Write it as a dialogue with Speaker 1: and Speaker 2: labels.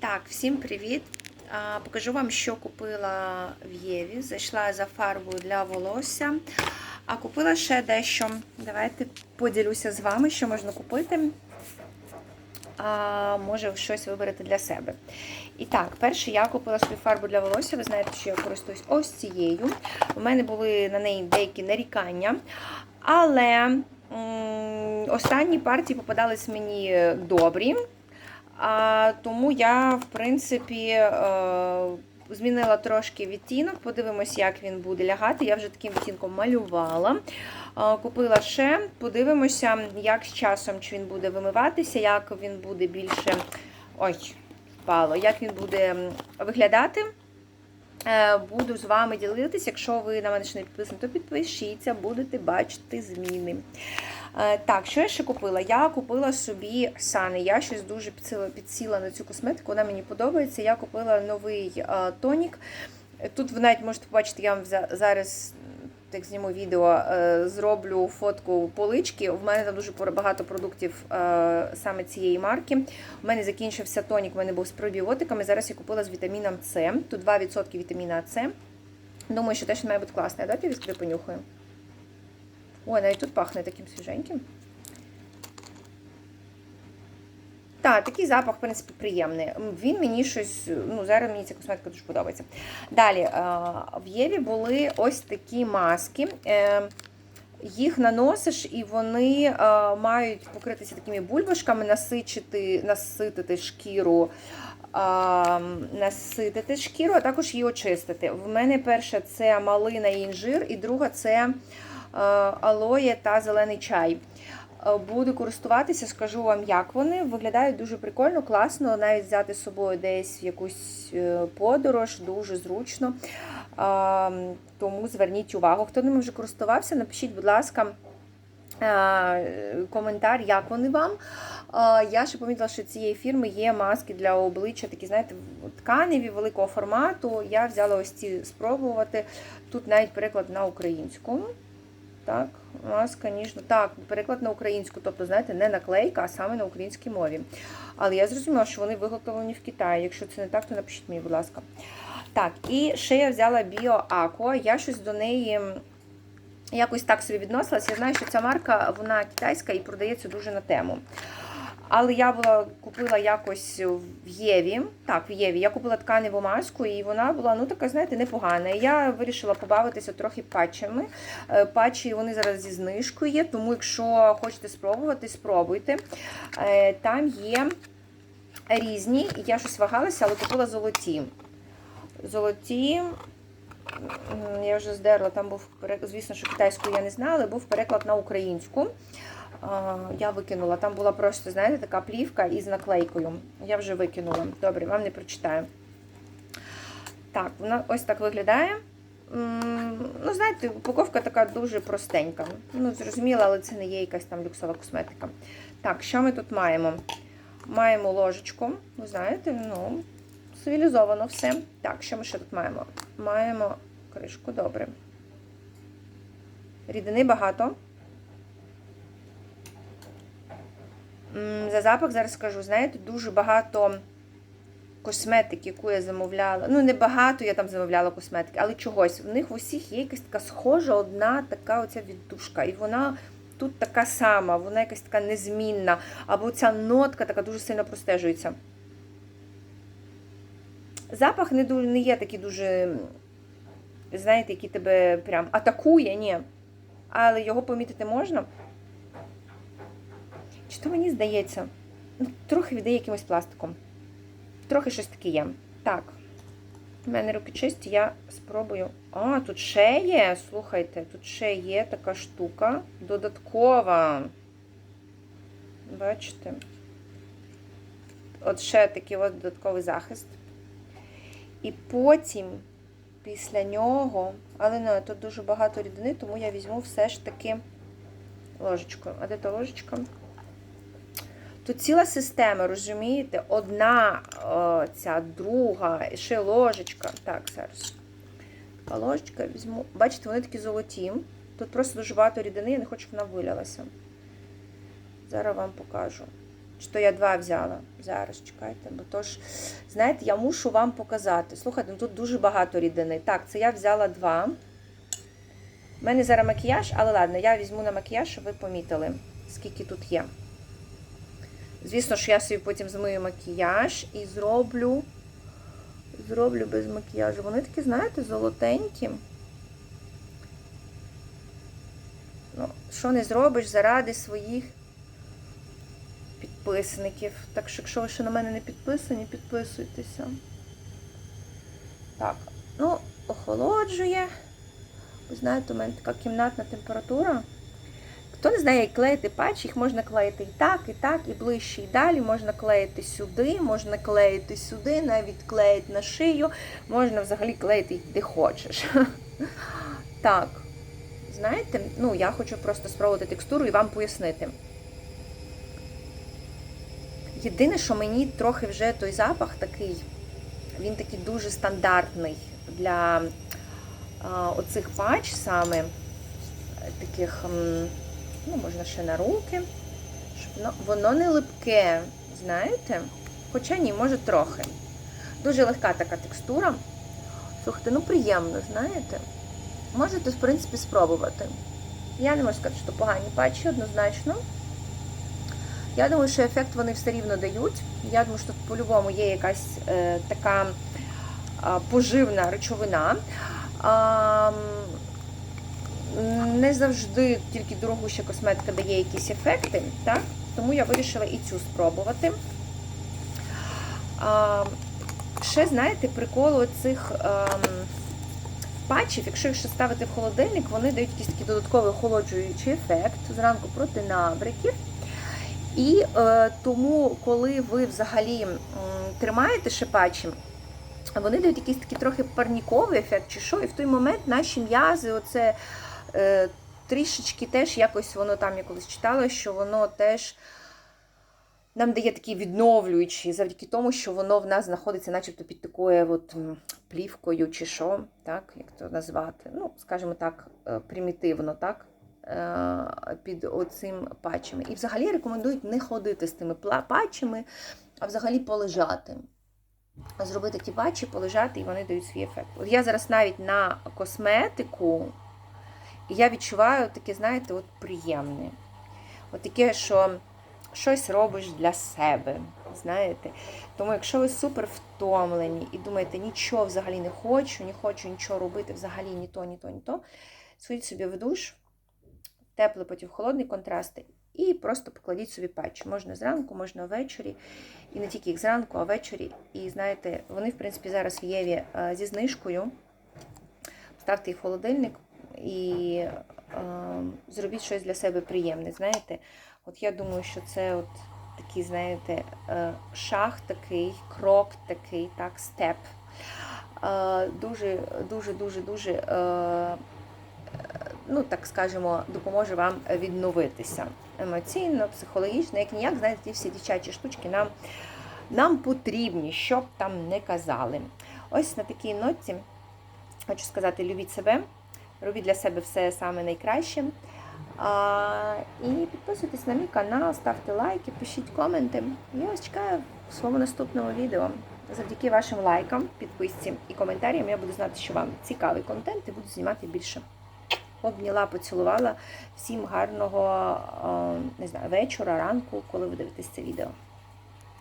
Speaker 1: Так, всім привіт! Покажу вам, що купила в Єві. Зайшла за фарбою для волосся. А купила ще дещо. Давайте поділюся з вами, що можна купити. А може щось виберете для себе. І так, перше я купила собі фарбу для волосся. Ви знаєте, що я користуюсь ось цією. У мене були на неї деякі нарікання. Але м останні партії попадались мені добрі. А, Тому я, в принципі, е, змінила трошки відтінок. Подивимось, як він буде лягати. Я вже таким відтінком малювала. Е, Купила ще, подивимося, як з часом чи він буде вимиватися, як він буде більше. Ой, впало, як він буде виглядати. Е, Буду з вами ділитися. Якщо ви на мене ще не підписані, то підпишіться, будете бачити зміни. Е, Так, що я ще купила? Я купила собі сани. Я щось дуже підсіла, на цю косметику, вона мені подобається. Я купила новий е, тонік. Тут ви навіть можете побачити, я вам зараз. Як зніму відео, е, зроблю фотку полички. У мене там дуже багато продуктів е, саме цієї марки. У мене закінчився тонік, у мене був з пробіотиками. Зараз я купила з вітаміном С. Тут 2% вітаміна С. Думаю, що теж має бути класне. Давайте відкрию понюхаю. Ой, навіть тут пахне таким свіженьким. Так, такий запах, в принципі, приємний. Він мені щось, ну, зараз мені ця косметика дуже подобається. Далі, в Єві були ось такі маски. Е, їх наносиш, і вони мають покритися такими бульбашками, насичити, наситити шкіру, наситити шкіру, а також її очистити. В мене перша це малина і інжир, і друга це алоє та зелений чай. Е, буду користуватися, скажу вам, як вони. Виглядають дуже прикольно, класно, навіть взяти з собою десь в якусь е, подорож, дуже зручно. Тому зверніть увагу. Хто ними вже користувався, напишіть, будь ласка, е, коментар, як вони вам. Я ще помітила, що цієї фірми є маски для обличчя, такі, знаєте, тканеві великого формату. Я взяла ось ці спробувати. Тут навіть переклад на українську. Так, маска ніжна. Так, переклад на українську, тобто, знаєте, не наклейка, а саме на українській мові. Але я зрозуміла, що вони виготовлені в Китаї. Якщо це не так, то напишіть мені, будь ласка. Так, і ще я взяла Bio Aqua. Я щось до неї якось так собі відносилася. Я знаю, що ця марка вона китайська і продається дуже на тему. Але я була купила якось в Єві. Так, в Єві. Я купила тканеву маску, і вона була, ну така, знаєте, непогана. Я вирішила побавитися трохи патчами. Е, патчі вони зараз зі знижкою є, тому якщо хочете спробувати, спробуйте. Е, там є різні, я щось вагалася, але купила золоті. Золоті. Я вже здерла, там був звісно, що китайською я не знала, був переклад на українську я викинула. Там була просто, знаєте, така плівка із наклейкою. Я вже викинула. Добре, вам не прочитаю. Так, вона ось так виглядає. Ну, знаєте, упаковка така дуже простенька. Ну, зрозуміла, але це не є якась там люксова косметика. Так, що ми тут маємо? Маємо ложечку, ви знаєте, ну, цивілізовано все. Так, що ми ще тут маємо? Маємо кришку, добре. Рідини багато. За запах зараз скажу, знаєте, дуже багато косметики, яку я замовляла. Ну, не багато я там замовляла косметики, але чогось. В них в усіх є якась така схожа, одна така оця віддушка. І вона тут така сама, вона якась така незмінна. Або ця нотка така дуже сильно простежується. Запах не не є такий дуже, знаєте, який тебе прям атакує, ні. Але його помітити можна. Чи то мені здається, ну, трохи віддає якимось пластиком. Трохи щось таке є. Так, у мене руки чисті, я спробую. А, тут ще є, слухайте, тут ще є така штука додаткова. Бачите? От ще такий от додатковий захист. І потім, після нього, але не, тут дуже багато рідини, тому я візьму все ж таки ложечку. А де та ложечка? Тут ціла система, розумієте? Одна о, ця друга, ще ложечка. Так, зараз. Ложечка візьму. Бачите, вони такі золоті. Тут просто дуже багато рідини, я не хочу, щоб вона вилялася. Зараз вам покажу. Чи то я два взяла? Зараз чекайте, бо то ж, знаєте, я мушу вам показати. Слухайте, ну тут дуже багато рідини. Так, це я взяла два. У мене зараз макіяж, але ладно, я візьму на макіяж, щоб ви помітили, скільки тут є. Звісно ж, я собі потім змию макіяж і зроблю. Зроблю без макіяжу. Вони такі, знаєте, золотенькі. Ну, що не зробиш заради своїх підписників. Так що, якщо ви ще на мене не підписані, підписуйтеся. Так, ну, охолоджує. Ви знаєте, у мене така кімнатна температура. Хто не знає, як клеїти патч, їх можна клеїти і так, і так, і ближче, і далі. Можна клеїти сюди, можна клеїти сюди, навіть клеїти на шию, можна взагалі клеїти де хочеш. Так, знаєте, ну я хочу просто спробувати текстуру і вам пояснити. Єдине, що мені трохи вже той запах такий, він такий дуже стандартний для оцих патч саме таких, ну, можна ще на руки, щоб воно, не липке, знаєте? Хоча ні, може трохи. Дуже легка така текстура. Слухайте, ну приємно, знаєте? Можете, в принципі, спробувати. Я не можу сказати, що погані патчі, однозначно. Я думаю, що ефект вони все рівно дають. Я думаю, що тут по-любому є якась е, така а, поживна речовина. М, не завжди тільки дорогуща косметика дає якісь ефекти, так? тому я вирішила і цю спробувати. А, ще, знаєте, прикол цих патчів, якщо їх ще ставити в холодильник, вони дають якийсь такий додатковий охолоджуючий ефект зранку проти набряків. І е, тому, коли ви взагалі м, тримаєте ще патчі, вони дають якийсь такий трохи парніковий ефект, чи що, і в той момент наші м'язи, оце трішечки теж якось воно там я колись читала, що воно теж нам дає такий відновлюючий, завдяки тому, що воно в нас знаходиться, начебто під такою от плівкою, чи що, так, як то назвати. Ну, скажімо так, е, примітивно, так. е, Під оцим патчами. І взагалі рекомендують не ходити з тими патчами, а взагалі полежати. Зробити ті патчі, полежати, і вони дають свій ефект. От я зараз навіть на косметику, і я відчуваю таке, знаєте, от приємне. От таке, що щось робиш для себе. Знаєте? Тому, якщо ви супер втомлені і думаєте, нічого взагалі не хочу, не хочу нічого робити, взагалі ні то, ні то, ні то, сходіть собі в душ, теплий, потім холодний контрасти, і просто покладіть собі патч. Можна зранку, можна ввечері. І не тільки їх зранку, а ввечері. І знаєте, вони, в принципі, зараз в Єві е, зі знижкою. Ставте їх в холодильник і е, зробіть щось для себе приємне. Знаєте, от я думаю, що це от такий, знаєте, е, шаг такий, крок такий, так, степ. Е, Дуже, дуже, дуже, дуже, е, ну так скажемо, допоможе вам відновитися емоційно, психологічно, як ніяк, знаєте, ті всі дівчачі штучки нам, нам потрібні, щоб там не казали. Ось на такій ноті хочу сказати: любіть себе, робіть для себе все саме найкраще. А, і підписуйтесь на мій канал, ставте лайки, пишіть коменти. Я вас чекаю в своєму наступному відео. Завдяки вашим лайкам, підписці і коментарям я буду знати, що вам цікавий контент і буду знімати більше. Обняла, поцілувала. Всім гарного не знаю, вечора, ранку, коли ви дивитесь це відео.